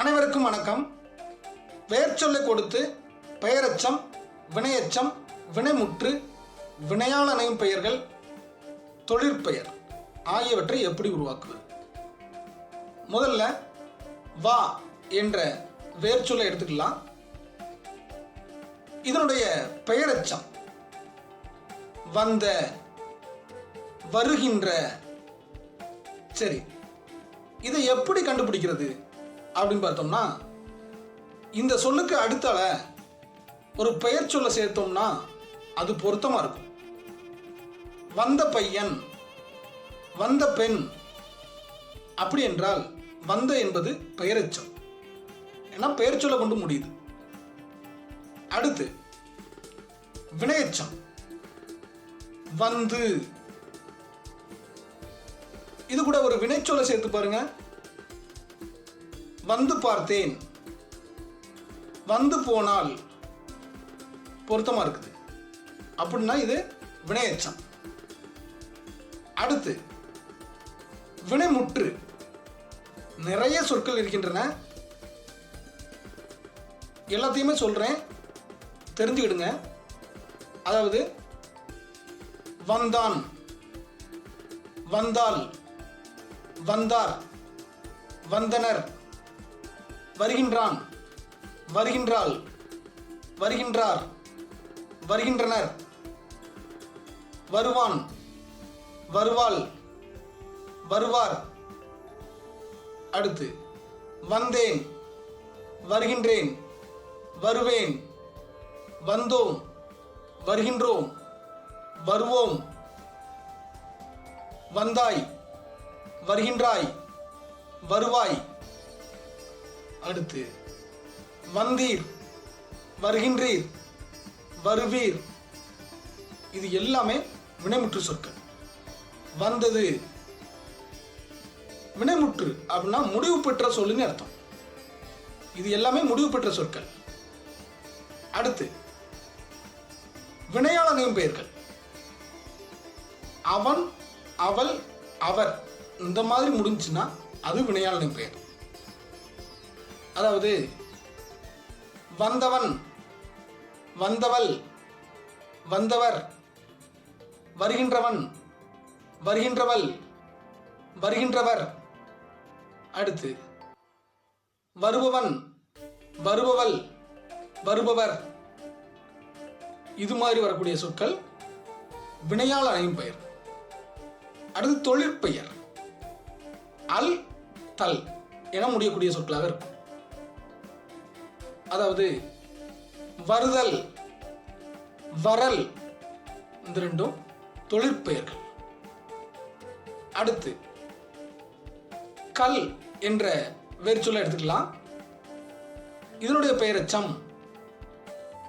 அனைவருக்கும் வணக்கம். வேர்ச்சொல்லை கொடுத்து பெயரச்சம் வினையச்சம் வினைமுற்று வினையாளனையும் அணையும் பெயர்கள் தொழிற்பெயர் ஆகியவற்றை எப்படி உருவாக்குவது? முதல்ல வா என்ற வேர்ச்சொல்லை எடுத்துக்கலாம். இதனுடைய பெயரச்சம் வந்த வருகின்ற சரி இதை எப்படி கண்டுபிடிக்கிறது? அப்படின்னு பார்த்தோம்னா இந்த சொல்லுக்கு அடுத்தால ஒரு பெயர் சொல்ல சேர்த்தோம்னா அது பொருத்தமாக இருக்கும். வந்த பையன் வந்த பெண் அப்படி என்றால் வந்த என்பது பெயரச்சம் ஏன்னா பெயர் சொல்ல கொண்டு முடியுது. அடுத்து வினையச்சம் வந்து. இது கூட ஒரு வினைச்சொல்லை சேர்த்து பாருங்க. வந்து பார்த்தேன். வந்து போனால் பொருத்தமாக இருக்குது. அப்படின்னா இது வினையச்சம். அடுத்து வினைமுற்று. நிறைய சொற்கள் இருக்கின்றன. எல்லாத்தையுமே சொல்கிறேன் தெரிஞ்சுக்கிடுங்க. அதாவது வந்தான். வந்தால் வந்தார். வந்தனர். வருகின்றான். வருகின்றாள். வருகின்றார். வருகின்றனர். வருவான். வருவாள். வருவார். அடுத்து வந்தேன். வருகின்றேன். வருவேன். வந்தோம். வருகின்றோம். வருவோம். வந்தாய். வருகின்றாய். வருவாய். அடுத்து வந்தீர் வருகின்றீர் வருவீர். இது எல்லாமே வினைமுற்று சொற்கள். வந்தது வினைமுற்று அப்படின்னா முடிவு பெற்ற சொல்லுன்னு அர்த்தம். இது எல்லாமே முடிவு பெற்ற சொற்கள். அடுத்து வினையாளனையும் பெயர்கள். அவன் அவள் அவர். இந்த மாதிரி முடிஞ்சுன்னா அது வினையாளனின் பெயர். அதாவது வந்தவன் வந்தவள் வந்தவர் வருகின்றவன் வருகின்றவள் வருகின்றவர். அடுத்து வருபவன் வருபவள் வருபவர். இது மாதிரி வரக்கூடிய சொற்கள் வினையால் அணையும் பெயர். அடுத்து தொழிற்பெயர். அல் தல் என முடியக்கூடிய சொற்களாக இருக்கும். அதாவது வருதல் வரல் இந்த ரெண்டும் தொழிற்பெயர்கள். அடுத்து கல் என்ற வேறு எடுத்துக்கலாம். இதனுடைய பெயரச்சம்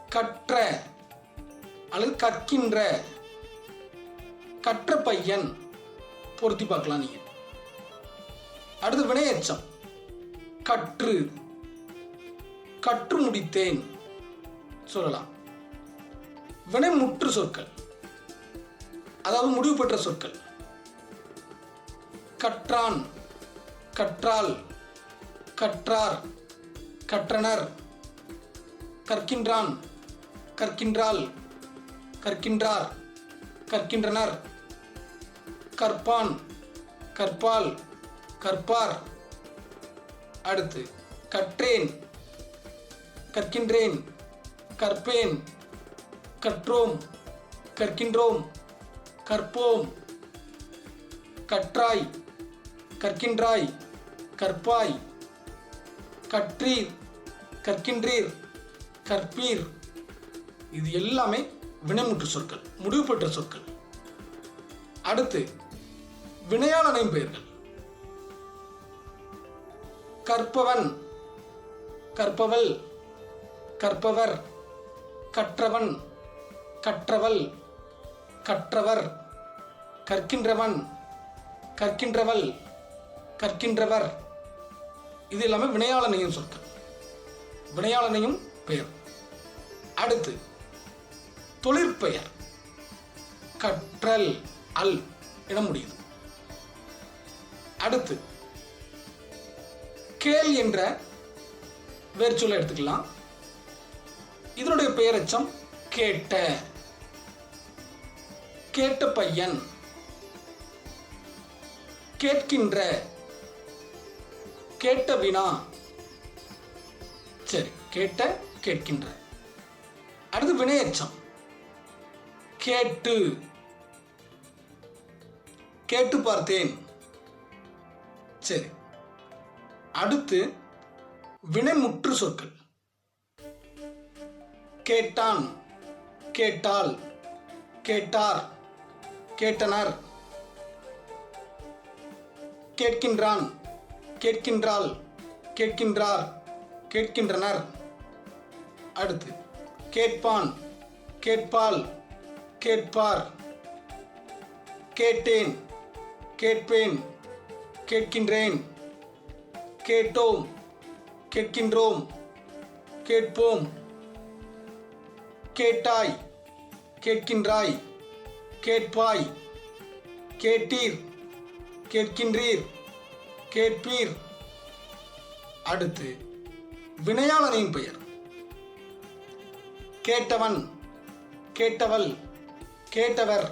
கற்ற அல்லது கற்கின்ற கற்ற பையன் பொருத்தி பார்க்கலாம் நீங்க. அடுத்து வினையச்சம் கற்று. கற்று முடித்தேன். சொல்லலாம். வினைமுற்று சொற்கள். அதாவது முடிவு பெற்ற சொற்கள். கற்றான் கற்றால் கற்றார் கற்றனர் கற்கின்றான் கற்கின்றால் கற்கின்றார் கற்கின்றனர் கற்பான் கற்பால் கற்பார். அடுத்து கற்றேன் கற்கின்றேன். கற்பேன். கற்றோம். கற்கின்றோம். கற்போம். கற்றாய். கற்கின்றாய். கற்பாய். கற்றீர். கற்கின்றீர். கற்பீர். இது எல்லாமே வினைமுற்று சொற்கள் முடிவு பெற்ற சொற்கள். அடுத்து வினையாளனையும் பெயர்கள். கற்பவன். கற்பவள். கற்பவர் கற்றவன் கற்றவள் கற்றவர் கற்கின்றவன் கற்கின்றவள் கற்கின்றவர். இது எல்லாமே வினையாளனையும் சொற்கள். வினையாளனையும் பெயர். அடுத்து தொழிற்பெயர். கற்றல் அல் என முடியுது. அடுத்து கேள் என்ற வேர்ச்சொல்லை எடுத்துக்கலாம். இதனுடைய பெயரச்சம் கேட்ட கேட்ட பையன் கேட்கின்ற கேட்ட வினா. சரி கேட்ட கேட்கின்ற. அடுத்து வினையச்சம். கேட்டு கேட்டு பார்த்தேன். சரி அடுத்து வினைமுற்று சொற்கள். கேட்டான். கேட்டால் கேட்டார். கேட்டனர். கேட்கின்றான். கேட்கின்றாள். கேட்கின்றார். கேட்கின்றனர். அடுத்து கேட்பான். கேட்பால் கேட்பார். கேட்டேன். கேட்பேன். கேட்கின்றேன். கேட்டோம். கேட்கின்றோம். கேட்போம். கேட்டாய் கேட்கின்றாய் கேட்பாய் கேட்டீர் கேட்கின்றீர் கேட்பீர். அடுத்து வினையாளனின் பெயர். கேட்டவன் கேட்டவள் கேட்டவர்.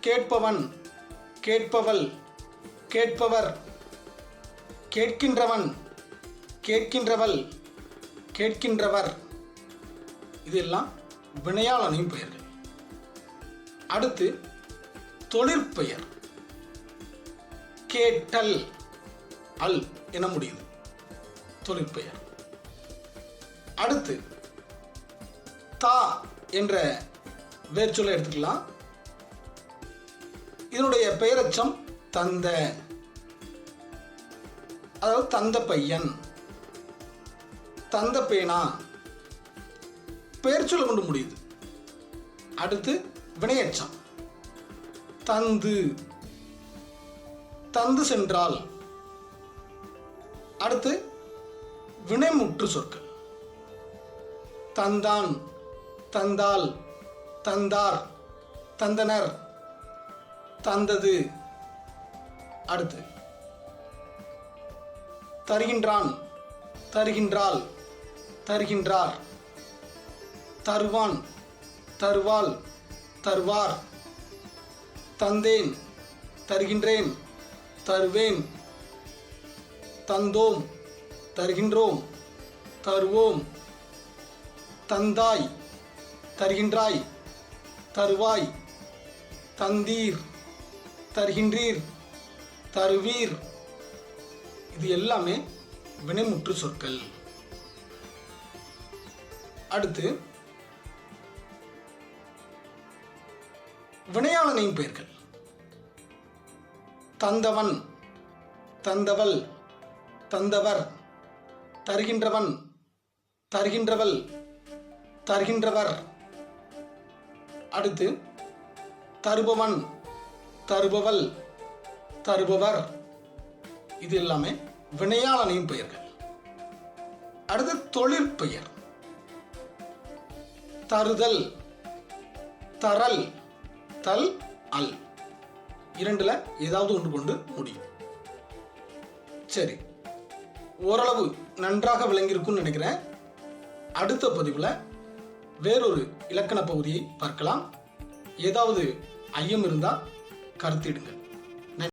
கேட்பவன் கேட்பவள் கேட்பவர். கேட்கின்றவன் கேட்கின்றவள் கேட்கின்றவர். இதெல்லாம் வினையாளனின் பெயர்கள். அடுத்து தொழிற்பெயர் கேட்டல் அல் என முடியுது தொழிற்பெயர் அடுத்து தா என்ற வேர்ச்சொலை எடுத்துக்கலாம். இதனுடைய பெயரச்சம் தந்த. அதாவது தந்த பையன். தந்த பேனா. பெயர் சொல்ல கொண்டு முடியுது. அடுத்து வினையச்சம். தந்து. தந்து சென்றால். அடுத்து வினைமுற்று சொற்கள். தந்தான் தந்தால் தந்தார் தந்தனர் தந்தது. அடுத்து தருகின்றான் தருகின்றாள் தருகின்றார். தருவான் தருவாள் தருவார். தந்தேன் தருகின்றேன் தருவேன். தந்தோம் தருகின்றோம் தருவோம். தந்தாய் தருகின்றாய் தருவாய். தந்தீர் தருகின்றீர் தருவீர். இது எல்லாமே வினைமுற்று சொற்கள். அடுத்து வினையாளனின் பெயர்கள். தந்தவன் தந்தவள் தந்தவர் தருகின்றவன் தருகின்றவள் தருகின்றவர். அடுத்து தருபவன் தருபவள் தருபவர். இது எல்லாமே வினையாளனையும் பெயர்கள். அடுத்து தொழிற்பெயர். தருதல் தரல். தல் அல். இரண்டில் ஏதாவது ஒன்று கொண்டு முடியும். சரி. ஓரளவு நன்றாக விளங்கியிருக்கும்னு நினைக்கிறேன். அடுத்த பதிவில் வேறொரு இலக்கண பகுதியை பார்க்கலாம். ஏதாவது ஐயம் இருந்தால் கருத்திடுங்கள்